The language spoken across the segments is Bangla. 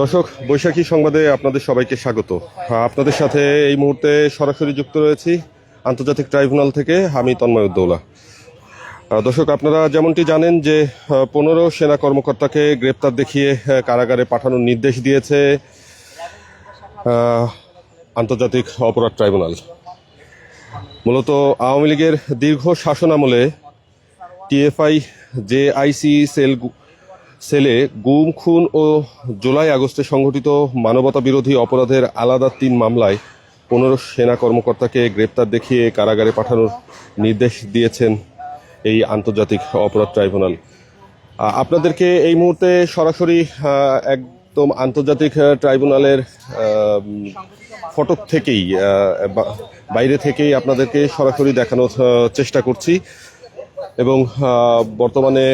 দর্শক বৈশাখী সংবাদে আপনাদের সবাইকে স্বাগত। আপনাদের সাথে এই মুহূর্তে সরাসরি যুক্ত রয়েছি আন্তর্জাতিক ট্রাইব্যুনাল থেকে আমি তন্ময় উদ্দৌলা আহ, দর্শক আপনারা যেমনটি জানেন যে পনেরো সেনা কর্মকর্তাকে গ্রেপ্তার দেখিয়ে কারাগারে পাঠানোর নির্দেশ দিয়েছে আন্তর্জাতিক অপরাধ ট্রাইব্যুনাল। মূলত আওয়ামী লীগের দীর্ঘ শাসনামলে টিএফআই যে আইসি সেল সেলে গুম, খুন ও জুলাই আগস্টে সংঘটিত মানবতা বিরোধী অপরাধের আলাদা তিন মামলায় পনেরো সেনা কর্মকর্তাকে গ্রেপ্তার দেখিয়ে কারাগারে পাঠানোর নির্দেশ দিয়েছেন এই আন্তর্জাতিক অপরাধ ট্রাইব্যুনাল। আপনাদেরকে এই মুহূর্তে সরাসরি একদম আন্তর্জাতিক ট্রাইব্যুনালের ফটক থেকেই বাইরে থেকেই আপনাদেরকে সরাসরি দেখানোর চেষ্টা করছি। এবং বর্তমানে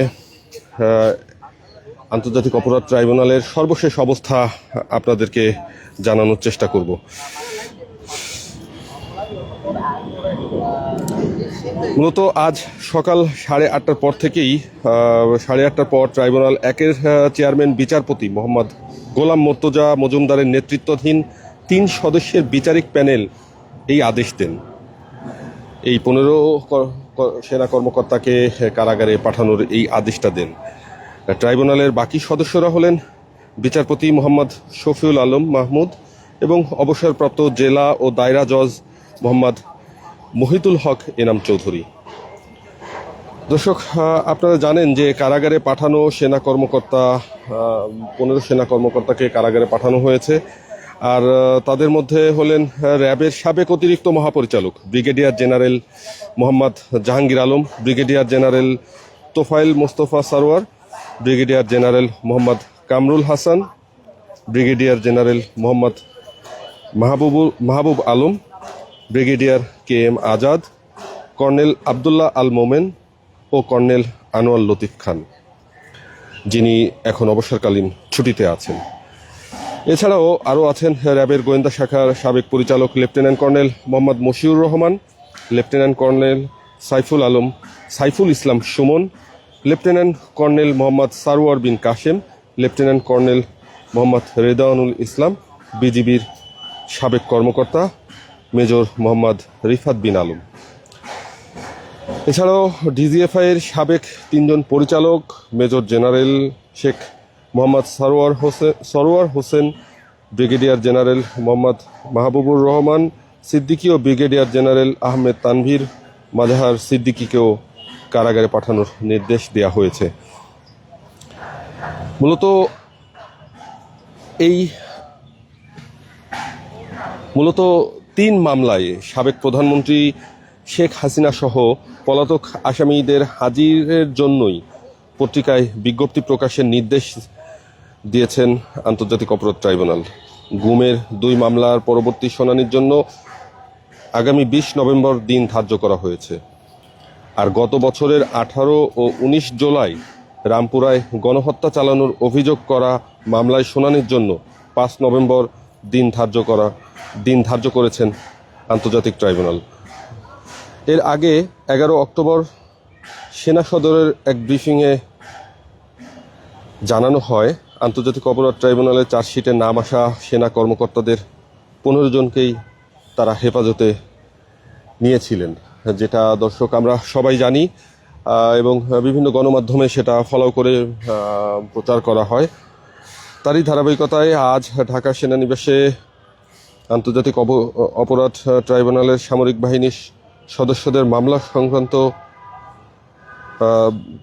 আন্তর্জাতিক অপরাধ ট্রাইব্যুনালের সর্বশেষ অবস্থা আপনাদেরকে জানানোর চেষ্টা করব। মূলত আজ সকাল সাড়ে আটটার পর থেকেই সাড়ে আটটার পর ট্রাইব্যুনাল একের চেয়ারম্যান বিচারপতি মোহাম্মদ গোলাম মোর্তজা মজুমদারের নেতৃত্বাধীন তিন সদস্যের বিচারিক প্যানেল এই আদেশ দেন। এই পনেরো সেনা কর্মকর্তাকে কারাগারে পাঠানোর এই আদেশটা দেন। ট্রাইব্যুনালের বাকি সদস্যরা হলেন বিচারপতি মোহাম্মদ শফিউল আলম মাহমুদ এবং অবসরপ্রাপ্ত জেলা ও দায়রা জজ মোহাম্মদ মহিতুল হক এনাম চৌধুরী। দর্শক আপনারা জানেন যে কারাগারে পাঠানো সেনা কর্মকর্তা পনেরো সেনা কর্মকর্তাকে কারাগারে পাঠানো হয়েছে। আর তাদের মধ্যে হলেন র্যাবের সাবেক অতিরিক্ত মহাপরিচালক, brigadier general Mohammad Jahangir Alam, brigadier general Tofail Mostafa Sarwar brigadier general Mohammad Kamrul Hasan, brigadier general Mohammad Mahbubul Mahbub Alam, brigadier K M Azad, colonel Abdullah Al Momen ও কর্নেল আনোয়ার লতিফ খান, যিনি এখন অবসরকালীন ছুটিতে আছেন। এছাড়াও আরও আছেন র্যাবের গোয়েন্দা শাখার সাবেক পরিচালক lieutenant colonel Mohammad Moshiur Rahman, lieutenant colonel Saiful Alam, Saiful Islam Sumon lieutenant colonel Mohammad Sarwar Bin Kashem lieutenant colonel Mohammad Redanul Islam, বিজিবির সাবেক কর্মকর্তা মেজর মোহাম্মদ রিফাত বিন আলম। এছাড়াও ডিজিএফআই এর সাবেক তিনজন পরিচালক major general Sheikh Mohammad Sarwar Hossain Sarwar Hossain, brigadier general Mohammad Mahbubur Rahman, Siddiqui ও ব্রিগেডিয়ার জেনারেল আহমেদ তানভীর মাজাহার সিদ্দিকীকেও কারাগারে পাঠানোর নির্দেশ দেওয়া হয়েছে। মূলত এই মূলত তিন মামলায় সাবেক প্রধানমন্ত্রী শেখ হাসিনা সহ পলাতক আসামিদের হাজিরের জন্যই পত্রিকায় বিজ্ঞপ্তি প্রকাশের নির্দেশ দিয়েছেন আন্তর্জাতিক অপরাধ ট্রাইব্যুনাল। গুমের দুই মামলার পরবর্তী শুনানির জন্য আগামী বিশ নভেম্বর দিন ধার্য করা হয়েছে। আর গত বছরের আঠারো ও উনিশ জুলাই রামপুরায় গণহত্যা চালানোর অভিযোগ করা মামলায় শুনানির জন্য পাঁচ নভেম্বর দিন ধার্য করা, দিন ধার্য করেছেন আন্তর্জাতিক ট্রাইব্যুনাল। এর আগে এগারো অক্টোবর সেনা সদরের এক ব্রিফিংয়ে জানানো হয়, আন্তর্জাতিক অপরাধ ট্রাইব্যুনালের চার্জশিটে নাম আসা সেনা কর্মকর্তাদের পনেরো জনকেই তারা হেফাজতে নিয়েছিলেন। যেটা দর্শক আমরা সবাই জানি এবং বিভিন্ন গণমাধ্যমে সেটা ফলো করে প্রচার করা হয়। তারই ধারাবাহিকতায় আজ ঢাকা সেনানিবাসে আন্তর্জাতিক অপ- অপরাধ ট্রাইব্যুনালের সামরিক বাহিনীর সদস্যদের মামলা সংক্রান্ত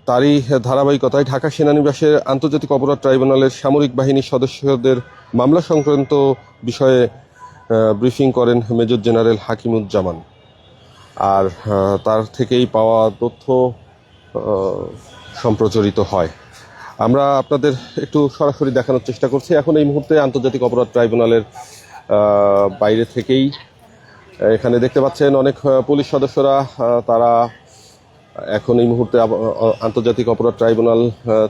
তারই ধারাবাহিকতায় ঢাকা সেনানিবাসের আন্তর্জাতিক অপরাধ ট্রাইব্যুনালের সামরিক বাহিনীর সদস্যদের মামলা সংক্রান্ত বিষয়ে ব্রিফিং করেন মেজর জেনারেল হাকিমুজ্জামান। আর তার থেকেই পাওয়া তথ্য সম্প্রচারিত হয়। আমরা আপনাদের একটু সরাসরি দেখানোর চেষ্টা করছি। এখন এই মুহূর্তে আন্তর্জাতিক অপরাধ ট্রাইব্যুনালের বাইরে থেকেই এখানে দেখতে পাচ্ছেন অনেক পুলিশ সদস্যরা তারা এখন এই মুহূর্তে আন্তর্জাতিক অপরাধ ট্রাইব্যুনাল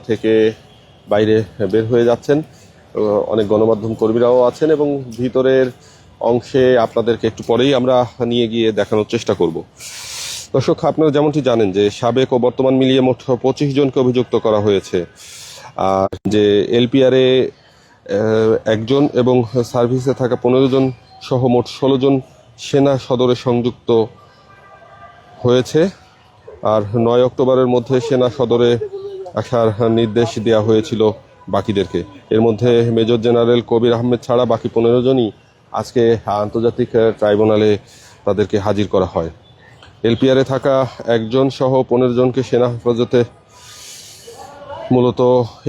থেকে বাইরে বের হয়ে যাচ্ছেন। অনেক গণমাধ্যম কর্মীরাও আছেন এবং ভিতরের অংশে আপনাদেরকে একটু পরেই আমরা নিয়ে গিয়ে দেখানোর চেষ্টা করব। দর্শক, আপনারা যেমনটি জানেন যে সাবেক ও বর্তমান মিলিয়ে মোট পঁচিশ জনকে অভিযুক্ত করা হয়েছে। আর যে এলপিআরে একজন এবং সার্ভিসে থাকা পনেরো জন সহ মোট ষোলো জন সেনা সদরে সংযুক্ত হয়েছে। আর নয় অক্টোবরের মধ্যে সেনা সদরে আসার নির্দেশ দেওয়া হয়েছিল বাকিদেরকে। এর মধ্যে মেজর জেনারেল কবির আহমেদ ছাড়া বাকি পনেরো জনই আজকে আন্তর্জাতিক ট্রাইব্যুনালে তাদেরকে হাজির করা হয়। এলপিআরে থাকা একজন সহ পনেরো জনকে সেনা হেফাজতে মূলত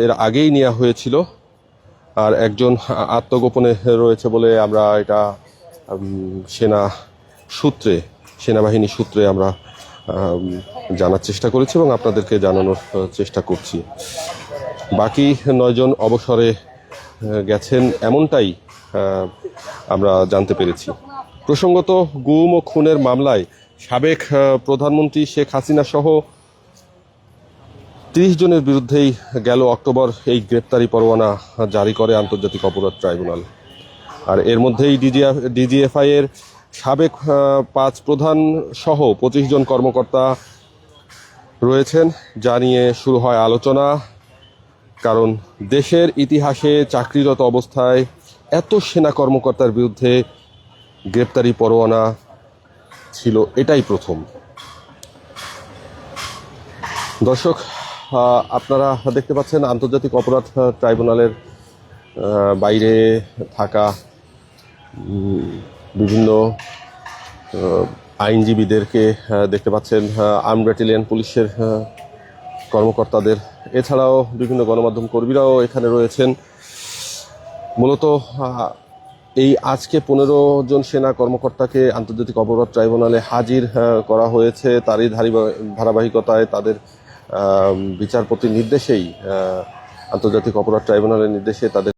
এর আগেই নেওয়া হয়েছিল। আর একজন আত্মগোপনে রয়েছে বলে আমরা এটা সেনা সূত্রে, সেনাবাহিনী সূত্রে আমরা জানার চেষ্টা করেছি এবং আপনাদেরকে জানানোর চেষ্টা করছি। বাকি নয়জন অবসরে গেছেন এমনটাই আমরা জানতে পেরেছি। প্রসঙ্গত গুম ও খুনের মামলায় সাবেক প্রধানমন্ত্রী শেখ হাসিনা সহ তিরিশ জনের বিরুদ্ধেই গেল অক্টোবর এই গ্রেপ্তারি পরোয়ানা জারি করে আন্তর্জাতিক অপরাধ ট্রাইব্যুনাল। আর এর মধ্যেই ডিজিএফআই এর সাবেক পাঁচ প্রধান সহ পঁচিশ জন কর্মকর্তা রয়েছেন, যা নিয়ে শুরু হয় আলোচনা। কারণ দেশের ইতিহাসে চাকরিরত অবস্থায় এত সেনা কর্মকর্তার বিরুদ্ধে গ্রেপ্তারি পরোয়ানা ছিল, এটাই প্রথম। দর্শক আপনারা দেখতে পাচ্ছেন আন্তর্জাতিক অপরাধ ট্রাইব্যুনালের বাইরে থাকা বিভিন্ন আইনজীবীদেরকে দেখতে পাচ্ছেন আর্ম ব্যাটালিয়ন পুলিশের কর্মকর্তাদের। এছাড়াও বিভিন্ন গণমাধ্যম কর্মীরাও এখানে রয়েছেন। মূলত এই আজকে পনেরো জন সেনা কর্মকর্তাকে আন্তর্জাতিক অপরাধ ট্রাইব্যুনালে হাজির করা হয়েছে। তারই ধারিবা- ধারাবাহিকতায় তাদের বিচারপতির নির্দেশেই আন্তর্জাতিক অপরাধ ট্রাইব্যুনালের নির্দেশে তাদের